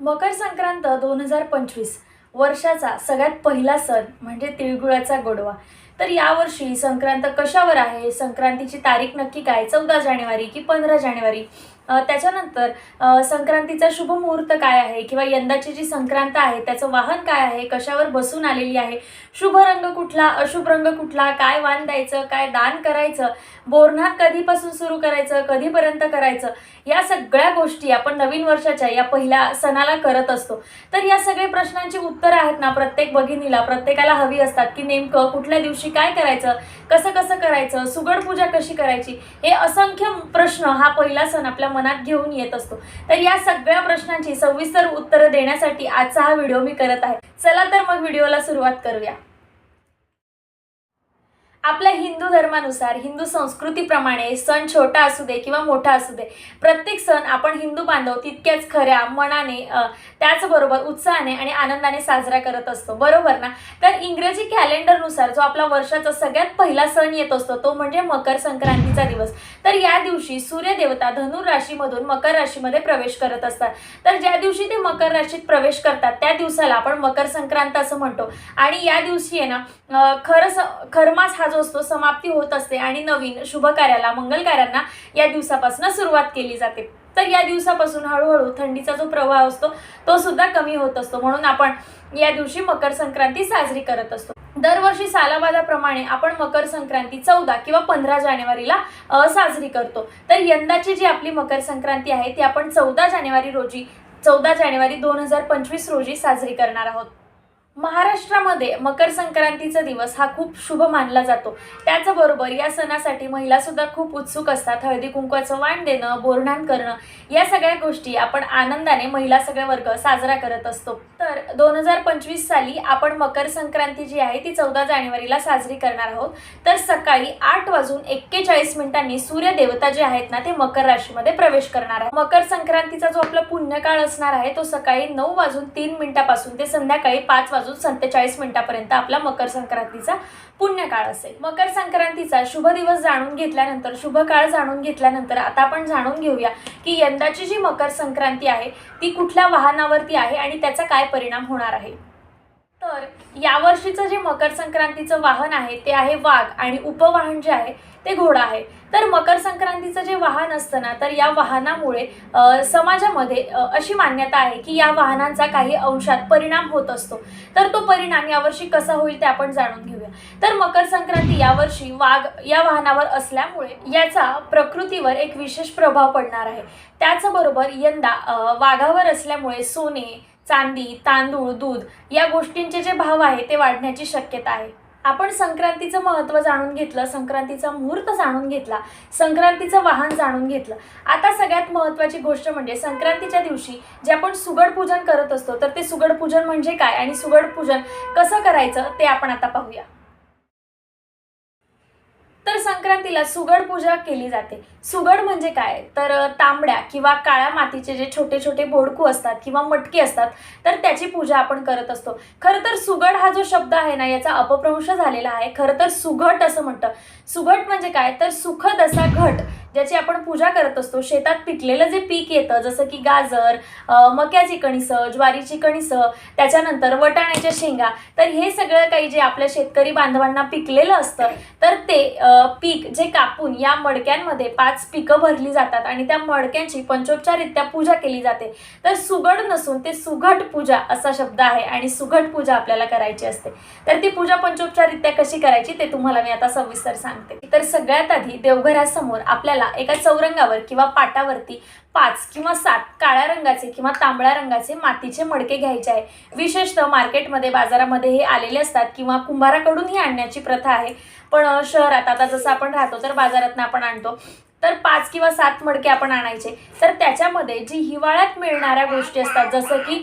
मकर संक्रांत दोन हजार पंचवीस वर्षाचा सगळ्यात पहिला सण म्हणजे तिळगुळाचा गोडवा. तर यावर्षी संक्रांत कशावर आहे? संक्रांतीची तारीख नक्की काय? चौदा जानेवारी की पंधरा जानेवारी? त्याच्यानंतर संक्रांतीचा शुभ मुहूर्त काय आहे? किंवा यंदाची जी संक्रांत आहे त्याचं वाहन काय आहे? कशावर बसून आलेली आहे? शुभ रंग कुठला? अशुभ रंग कुठला? काय वाण द्यायचं? काय दान करायचं? बोरणात कधीपासून सुरू करायचं? कधीपर्यंत करायचं? या सगळ्या गोष्टी आपण नवीन वर्षाच्या या पहिल्या सणाला करत असतो. तर या सगळ्या प्रश्नांची उत्तरं आहेत ना प्रत्येक भगिनीला प्रत्येकाला हवी असतात की नेमकं कुठल्या दिवशी काय करायचं? कसं कसं करायचं? सुगड पूजा कशी करायची? हे असंख्य प्रश्न हा पहिला सण आपल्या मनात घेऊन येत असतो. तर या सगळ्या प्रश्नांची सविस्तर उत्तरं देण्यासाठी आजचा हा व्हिडिओ मी करत आहे. चला तर मग व्हिडिओला सुरुवात करूया. आपल्या हिंदू धर्मानुसार हिंदू संस्कृतीप्रमाणे सण छोटा असू दे किंवा मोठा असू दे प्रत्येक सण आपण हिंदू बांधव तितक्याच खऱ्या मनाने त्याचबरोबर उत्साहाने आणि आनंदाने साजरा करत असतो. बरोबर ना? तर इंग्रजी कॅलेंडरनुसार जो आपला वर्षाचा सगळ्यात पहिला सण येत असतो तो म्हणजे मकर संक्रांतीचा दिवस. तर या दिवशी सूर्यदेवता धनुर राशीमधून मकर राशीमध्ये प्रवेश करत असतात. तर ज्या दिवशी ते मकर राशीत प्रवेश करतात त्या दिवसाला आपण मकर संक्रांत असं म्हणतो. आणि या दिवशी आहे ना अ, खरं खरमास हा जो असतो समाप्ती होत असते आणि नवीन शुभ कार्याला मंगल कार्यांना या दिवसापासून सुरुवात केली जाते. तर या दिवसापासून हळूहळू थंडीचा जो प्रवाह असतो तो सुद्धा कमी होत असतो. म्हणून आपण या दिवशी मकर संक्रांती साजरी करत असतो. दरवर्षी सालाबादाप्रमाणे आपण मकर संक्रांती चौदा किंवा पंधरा जानेवारीला साजरी करतो. तर यंदाची जी आपली मकर संक्रांती आहे ती आपण चौदा जानेवारी रोजी चौदा जानेवारी दोन हजार पंचवीस रोजी साजरी करणार आहोत. महाराष्ट्रामध्ये मकर संक्रांतीचा दिवस हा खूप शुभ मानला जातो. त्याचबरोबर या सणासाठी महिला सुद्धा खूप उत्सुक असतात. हळदी कुंकवाचं वाण देणं बोरणान करणं या सगळ्या गोष्टी आपण आनंदाने महिला सगळे वर्ग साजरा करत असतो. तर दोन हजार पंचवीस साली आपण मकर संक्रांती जी आहे ती चौदा जानेवारीला साजरी करणार आहोत. तर सकाळी आठ वाजून एक्केचाळीस मिनिटांनी सूर्यदेवता जे आहेत ना ते मकर राशीमध्ये प्रवेश करणार आहे मकर संक्रांतीचा जो आपला पुण्यकाळ असणार आहे तो सकाळी नऊ वाजून तीन मिनिटापासून ते संध्याकाळी पाच वाजून सत्तेचाळीस मिनिटापर्यंत आपला मकर संक्रांतीचा पुण्यकाळ असेल. मकर संक्रांतीचा शुभ दिवस जाणून घेतल्यानंतर शुभ काळ जाणून घेतल्यानंतर आता आपण जाणून घेऊया की यंदाची जी मकर संक्रांती आहे ती कुठल्या वाहनावरती आहे आणि त्याचा काय परिणाम होणार आहे? तर यावर्षीचं जे मकर संक्रांतीचं वाहन आहे ते आहे वाघ आणि उपवाहन जे आहे ते घोडा आहे. तर मकर संक्रांतीचं जे वाहन असतं ना तर या वाहनामुळे समाजामध्ये अशी मान्यता आहे की या वाहनांचा काही अंशात परिणाम होत असतो. तर तो परिणाम यावर्षी कसा होईल ते आपण जाणून घेऊया. तर मकर संक्रांती यावर्षी वाघ या वाहनावर असल्यामुळे याचा प्रकृतीवर एक विशेष प्रभाव पडणार आहे. त्याचबरोबर यंदा वाघावर असल्यामुळे सोने चांदी तांदूळ दूध या गोष्टींचे जे भाव आहे ते वाढण्याची शक्यता आहे. आपण संक्रांतीचं महत्त्व जाणून घेतलं संक्रांतीचा मुहूर्त जाणून घेतला संक्रांतीचं वाहन जाणून घेतलं. आता सगळ्यात महत्त्वाची गोष्ट म्हणजे संक्रांतीच्या दिवशी जे आपण सुगड पूजन करत असतो तर ते सुगड पूजन म्हणजे काय आणि सुगड पूजन कसं करायचं ते आपण आता पाहूया. संक्रांतीला सुगड पूजा केली जाते. सुगड म्हणजे काय? तर तांबड्या किंवा काळ्या मातीचे जे छोटे छोटे बोडकू असतात किंवा मटकी असतात तर त्याची पूजा आपण करत असतो. खरं तर सुगड हा जो शब्द आहे ना याचा अपभ्रंश झालेला आहे. खरं तर सुघट असं म्हणतं. सुघट म्हणजे काय? तर सुखद असा घट. ज्याची आपण पूजा करत असतो शेतात पिकलेलं जे पीक येतं जसं की गाजर मक्याची कणिसं ज्वारीची कणिसं त्याच्यानंतर वटाण्याच्या शेंगा तर हे सगळं काही जे आपल्या शेतकरी बांधवांना पिकलेलं असतं तर ते पीक जे कापून या मडक्यांमध्ये पाच पिकं भरली जातात आणि त्या मडक्यांची पंचोपचाररित्या पूजा केली जाते. तर सुगड नसून ते सुघट पूजा असा शब्द आहे आणि सुघट पूजा आपल्याला करायची असते. तर ती पूजा पंचोपचाररित्या कशी करायची ते तुम्हाला मी आता सविस्तर सांगते. तर सगळ्यात आधी देवघरासमोर आपल्याला एका चौरंगावर किंवा पाटावरती पाच किंवा सात काळ्या रंगाचे किंवा तांबड्या रंगाचे मातीचे मडके घ्यायचे आहे. विशेषतः मार्केटमध्ये बाजारामध्ये हे आलेले असतात किंवा कुंभाराकडून ही आणण्याची प्रथा आहे. पण शहरात आता जसं आपण राहतो तर बाजारातनं आपण आणतो. तर पाच किंवा सात मडके आपण आणायचे. तर त्याच्यामध्ये जी हिवाळ्यात मिळणाऱ्या गोष्टी असतात जसं की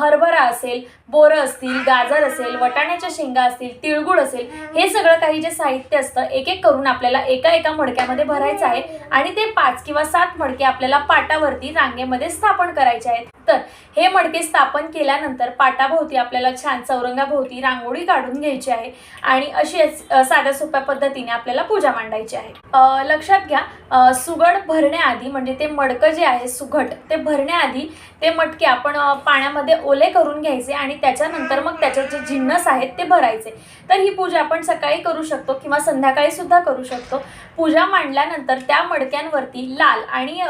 हरभरा असेल बोरं असतील गाजर असेल वटाण्याच्या शेंगा असतील तिळगुळ असेल हे सगळं काही जे साहित्य असतं एक एक करून आपल्याला एका एका मडक्यामध्ये भरायचं आहे आणि ते पाच किंवा सात मडके आपल्याला पाटावरती रांगेमध्ये स्थापन करायचे आहेत. तर हे मडके स्थापन केल्यानंतर पाटाभोवती आपल्याला छान चौरंगाभोवती रांगोळी काढून घ्यायची आहे आणि अशी साध्या सोप्या पद्धतीने आपल्याला पूजा मांडायची आहे. लक्षात घ्या सुगड भरण्याआधी म्हणजे ते मडकं जे आहे सुघट ते भरण्याआधी ते मटके आपण पाण्यामध्ये ओले करून घ्यायचे आणि त्याच्यानंतर मग त्याच्यात जे जिन्नस आहेत ते भरायचे. तर ही पूजा आपण सकाळी करू शकतो किंवा संध्याकाळी सुद्धा करू शकतो. पूजा मांडल्यानंतर त्या मडक्यांवरती लाल आणि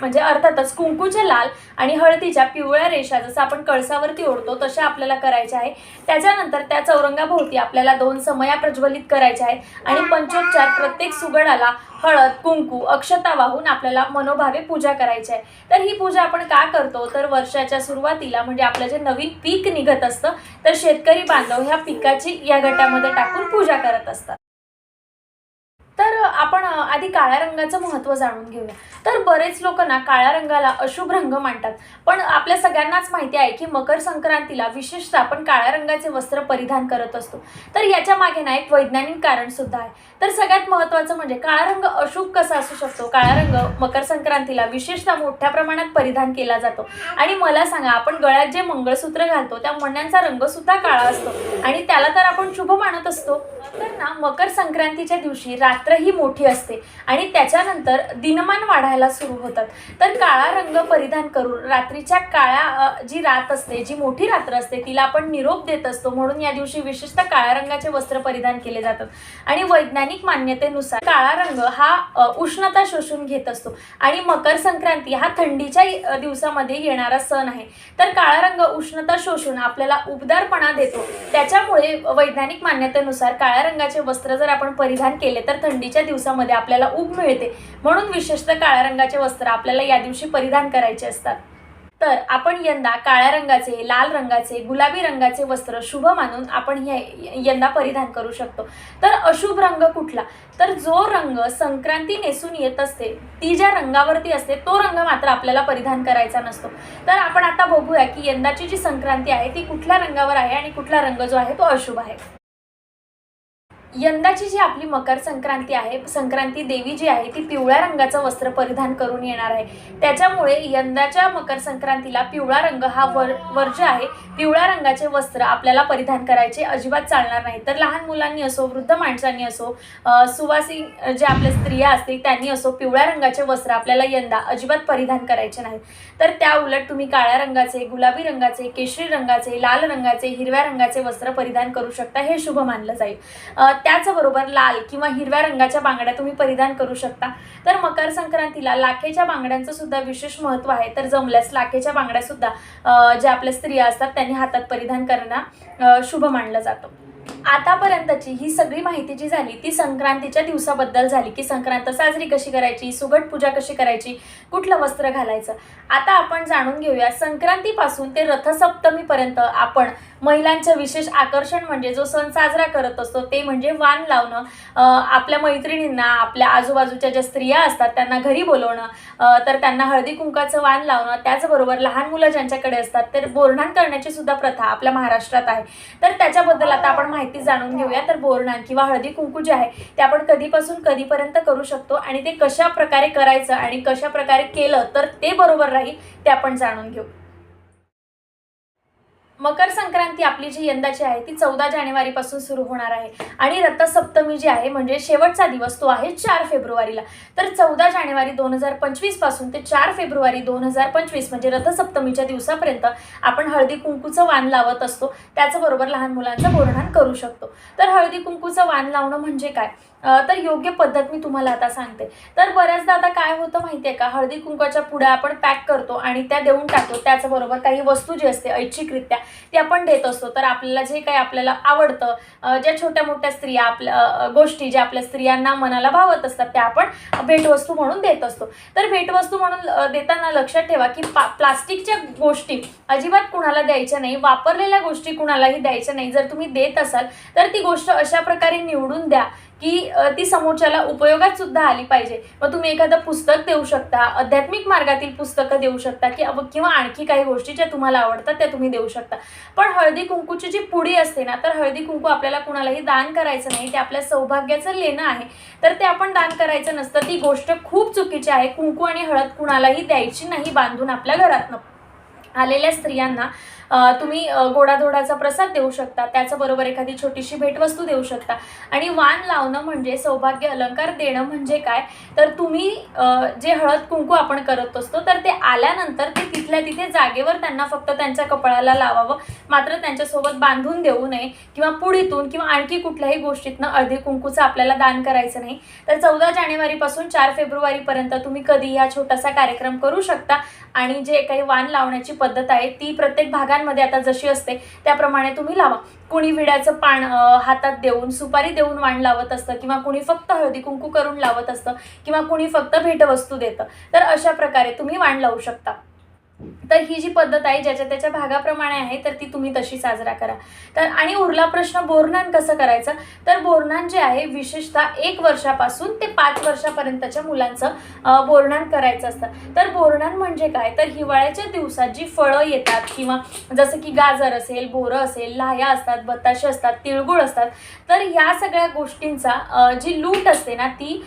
म्हणजे अर्थातच कुंकूचे लाल आणि हळदीच्या पिवळ्या रेषा जसं आपण कळसावरती ओढतो तशा आपल्याला करायच्या आहे त्याच्यानंतर त्या चौरंगाभोवती आपल्याला दोन समया प्रज्वलित करायच्या आहेत. आणि पंचोपचार प्रत्येक सुगडाला हळद कुंकू अक्षता वाहून आपल्याला मनोभावे पूजा करायची आहे. तर ही पूजा आपण का करतो? तर वर्षाच्या सुरुवातीला म्हणजे आपलं जे नवीन पीक निघत असतं तर शेतकरी बांधव ह्या पिकाची या गटामध्ये टाकून पूजा करत असतात. तर आपण आधी काळ्या रंगाचं महत्त्व जाणून घेऊया. तर बरेच लोक ना काळ्या रंगाला अशुभ रंग मानतात. पण आपल्या सगळ्यांनाच माहिती आहे की मकर संक्रांतीला विशेषतः आपण काळ्या रंगाचे वस्त्र परिधान करत असतो. तर याच्या मागे ना एक वैज्ञानिक कारण सुद्धा आहे. तर सगळ्यात महत्त्वाचं म्हणजे काळा रंग अशुभ कसा असू शकतो? काळा रंग मकर संक्रांतीला विशेषतः मोठ्या प्रमाणात परिधान केला जातो. आणि मला सांगा आपण गळ्यात जे मंगळसूत्र घालतो त्या मण्यांचा रंगसुद्धा काळा असतो. आणि त्याला तर आपण शुभ मानत असतो. तर ना मकर संक्रांतीच्या दिवशी रात्र ही मोठी असते. आणि त्याच्यानंतर दिनमान वाढायला सुरू होतात. तर काळा रंग परिधान करून रात्रीच्या काळ्या जी रात असते जी मोठी रात्र असते तिला आपण निरोप देत असतो. म्हणून या दिवशी विशेषतः काळ्या रंगाचे वस्त्र परिधान केले जातात. आणि वैज्ञानिक मान्यतेनुसार काळा रंग हा उष्णता शोषून घेत असतो. आणि मकर संक्रांती हा थंडीच्या दिवसामध्ये येणारा सण आहे. तर काळा रंग उष्णता शोषून आपल्याला उबदारपणा देतो. त्याच्यामुळे वैज्ञानिक मान्यतेनुसार काळ्या रंगाचे वस्त्र जर आपण परिधान केले तर थंडीच्या दिवसामध्ये आपल्याला ऊब मिळते. म्हणून विशेषतः काळ्या रंगाचे वस्त्र आपल्याला या दिवशी परिधान करायचे असतात. तर आपण यंदा काळ्या रंगाचे लाल रंगाचे गुलाबी रंगाचे वस्त्र शुभ मानून आपण हे यंदा परिधान करू शकतो. तर अशुभ रंग कुठला? तर जो रंग संक्रांती नेसून येत असते ती ज्या रंगावरती असते तो रंग मात्र आपल्याला परिधान करायचा नसतो. तर आपण आता बघूया की यंदाची जी संक्रांती आहे ती कुठल्या रंगावर आहे आणि कुठला रंग जो आहे तो अशुभ आहे. यंदाची जी आपली मकर संक्रांती आहे संक्रांती देवी जी आहे ती पिवळ्या रंगाचं वस्त्र परिधान करून येणार आहे. त्याच्यामुळे यंदाच्या मकर संक्रांतीला पिवळा रंग हा वर वर्ज आहे पिवळ्या रंगाचे वस्त्र आपल्याला परिधान करायचे अजिबात चालणार नाही. तर लहान मुलांनी असो वृद्ध माणसांनी असो सुवासी जे आपल्या स्त्रिया असतील त्यांनी असो पिवळ्या रंगाचे वस्त्र आपल्याला यंदा अजिबात परिधान करायचे नाही तर त्या उलट तुम्ही काळ्या रंगाचे गुलाबी रंगाचे केशरी रंगाचे लाल रंगाचे हिरव्या रंगाचे वस्त्र परिधान करू शकता हे शुभ मानलं जाईल. त्याचबरोबर लाल किंवा हिरव्या रंगाच्या बांगड्या तुम्ही परिधान करू शकता. तर मकर संक्रांतीला लाखेच्या बांगड्यांचं सुद्धा विशेष महत्त्व आहे. तर जमल्यास लाखेच्या बांगड्यासुद्धा ज्या आपल्या स्त्रिया असतात त्यांनी हातात परिधान करणं शुभ मानलं जातं. आतापर्यंतची ही सगळी माहिती जी झाली ती संक्रांतीच्या दिवसाबद्दल झाली. की संक्रांत साजरी कशी करायची सुगट पूजा कशी करायची कुठलं वस्त्र घालायचं? आता आपण जाणून घेऊया संक्रांतीपासून ते रथसप्तमीपर्यंत आपण महिलांचं विशेष आकर्षण म्हणजे जो सण साजरा करत असतो ते म्हणजे वाण लावणं. आपल्या मैत्रिणींना आपल्या आजूबाजूच्या ज्या स्त्रिया असतात त्यांना घरी बोलवणं तर त्यांना हळदी कुंकाचं वाण लावणं त्याचबरोबर लहान मुलं ज्यांच्याकडे असतात तर बोरणान करण्याची सुद्धा प्रथा आपल्या महाराष्ट्रात आहे. तर त्याच्याबद्दल आता आपण माहिती जाणून घेऊया. तर बोरणान किंवा हळदी कुंकू जे आहे ते आपण कधीपासून कधीपर्यंत करू शकतो आणि ते कशा प्रकारे करायचं आणि कशा प्रकारे केलं तर ते बरोबर राहील ते आपण जाणून घेऊ. मकर संक्रांती आपली जी यंदाची आहे ती चौदा जानेवारीपासून सुरू होणार आहे. आणि रथसप्तमी जी आहे म्हणजे शेवटचा दिवस तो आहे चार फेब्रुवारीला. तर चौदा जानेवारी दोन हजार पंचवीसपासून ते चार फेब्रुवारी दोन हजार पंचवीस म्हणजे रथसप्तमीच्या दिवसापर्यंत आपण हळदी कुंकूचं वाण लावत असतो. त्याचबरोबर लहान मुलांचं बोरणान करू शकतो. तर हळदी कुंकूचं वाण लावणं म्हणजे काय? तर योग्य पद्धत मी तुम्हाला आता सांगते. तर बऱ्याचदा आता काय होतं माहिती आहे का? हळदी कुंकाच्या पुड्या आपण पॅक करतो आणि त्या देऊन टाकतो. त्याचबरोबर काही वस्तू जी असते ऐच्छिकरित्या ती आपण देत असतो. तर आपल्याला जे काही आपल्याला आवडतं ज्या छोट्या मोठ्या स्त्रिया आपल्या गोष्टी ज्या आपल्या स्त्रियांना मनाला भावत असतात त्या आपण भेटवस्तू म्हणून देत असतो. तर भेटवस्तू म्हणून देताना लक्षात ठेवा की पा प्लास्टिकच्या गोष्टी अजिबात कुणाला द्यायच्या नाही. वापरलेल्या गोष्टी कुणालाही द्यायच्या नाही. जर तुम्ही देत असाल तर ती गोष्ट अशा प्रकारे निवडून द्या. की ती समोरच्याला उपयोगात सुद्धा आली पाहिजे. मग तुम्ही एखादं पुस्तक देऊ शकता आध्यात्मिक मार्गातील पुस्तकं देऊ शकता की किंवा आणखी काही गोष्टी ज्या तुम्हाला आवडतात त्या तुम्ही देऊ शकता. पण हळदी कुंकूची जी पुडी असते ना तर हळदी कुंकू आपल्याला कुणालाही दान करायचं नाही ते आपल्या सौभाग्याचं लेणं आहे. तर ते आपण दान करायचं नसतं ती गोष्ट खूप चुकीची आहे. कुंकू आणि हळद कुणालाही द्यायची नाही बांधून आपल्या घरातनं. आलेल्या स्त्रियांना तुम्ही गोडाधोडाचा प्रसाद देऊ शकता त्याचबरोबर एखादी छोटीशी भेटवस्तू देऊ शकता. आणि वाण लावणं म्हणजे सौभाग्य अलंकार देणं म्हणजे काय? तर तुम्ही जे हळद कुंकू आपण करत असतो तर ते आल्यानंतर ते तिथल्या तिथे जागेवर त्यांना फक्त त्यांच्या कपाळाला लावावं. मात्र त्यांच्यासोबत बांधून देऊ नये किंवा पुढीतून किंवा आणखी कुठल्याही गोष्टीतनं अर्धे कुंकूचं आपल्याला दान करायचं नाही. तर चौदा जानेवारीपासून चार फेब्रुवारीपर्यंत तुम्ही कधी हा छोटासा कार्यक्रम करू शकता. आणि जे काही वाण लावण्याची पद्धत आहे ती प्रत्येक भागात भागांमध्ये आता जशी असते त्याप्रमाणे तुम्ही लावा. कुणी विड्याचं पान हातात देऊन सुपारी देऊन वाण लावत असतं किंवा कुणी फक्त हळदी कुंकू करून लावत असतं किंवा कुणी फक्त भेटवस्तू देतं तर अशा प्रकारे तुम्ही वाण लावू शकता. तर ही जी पद्धत आहे ज्याच्या त्याच्या भागाप्रमाणे आहे तर ती तुम्ही तशी साजरा करा. तर आणि उरला प्रश्न बोरनान कसं करायचं? तर बोरनान जे आहे विशेषतः एक वर्षापासून ते पाच वर्षापर्यंतच्या मुलांचं बोरनान करायचं असतं. तर बोरनान म्हणजे काय? तर हिवाळ्याच्या दिवसात जी फळं येतात किंवा जसं की गाजर असेल बोरं असेल लाह्या असतात बताशे असतात तिळगुळ असतात तर ह्या सगळ्या गोष्टींचा जी लूट असते ना ती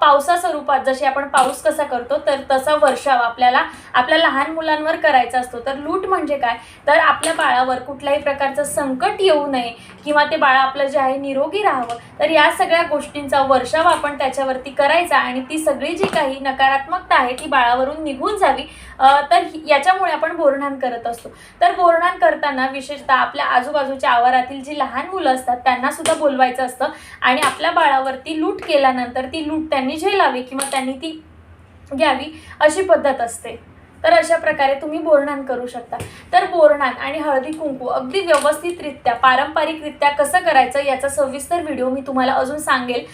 पावसा स्वरूपात जशी आपण पाऊस कसा करतो तर तसा वर्षाव आपल्याला आपल्या लहान मुलांवर करायचा असतो तर लूट म्हणजे काय? तर आपल्या बाळावर कुठल्याही प्रकारचं संकट येऊ नये किंवा ते बाळ आपलं जे आहे निरोगी राहावं तर या सगळ्या गोष्टींचा वर्षाव आपण त्याच्यावरती करायचा आणि ती सगळी जी काही नकारात्मकता आहे ती बाळावरून निघून जावी. तर याच्यामुळे आपण बोरणान करत असतो. तर बोरणान करताना विशेषतः आपल्या आजूबाजूच्या आवारातील जी लहान मुलं असतात त्यांना सुद्धा बोलवायचं असतं आणि आपल्या बाळावरती लूट केल्यानंतर ती लूट त्यांनी झेलावी किंवा त्यांनी ती घ्यावी अशी पद्धत असते. तर अशा प्रकारे तुम्ही बोरणान करू शकता. तर बोरणान आणि हळदी कुंकू अगदी व्यवस्थितरित्या पारंपरिकरित्या कसं करायचं याचा सविस्तर व्हिडिओ मी तुम्हाला अजून सांगेल.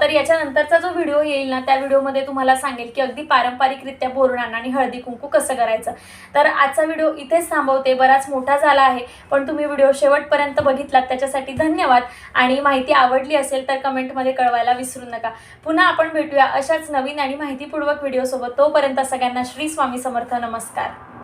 तर याच्यानंतरचा जो व्हिडिओ येईल ना त्या व्हिडिओमध्ये तुम्हाला सांगेल की अगदी पारंपरिकरित्या बोरणान आणि हळदी कुंकू कसं करायचं. तर आजचा व्हिडिओ इथेच थांबवते. बराच मोठा झाला आहे पण तुम्ही व्हिडिओ शेवटपर्यंत बघितलात. त्याच्यासाठी धन्यवाद. आणि माहिती आवडली असेल तर कमेंटमध्ये कळवायला विसरू नका. पुन्हा आपण भेटूया अशाच नवीन आणि माहितीपूर्वक व्हिडिओसोबत तोपर्यंत सगळ्यांना श्री स्वामी समर्थ. नमस्कार.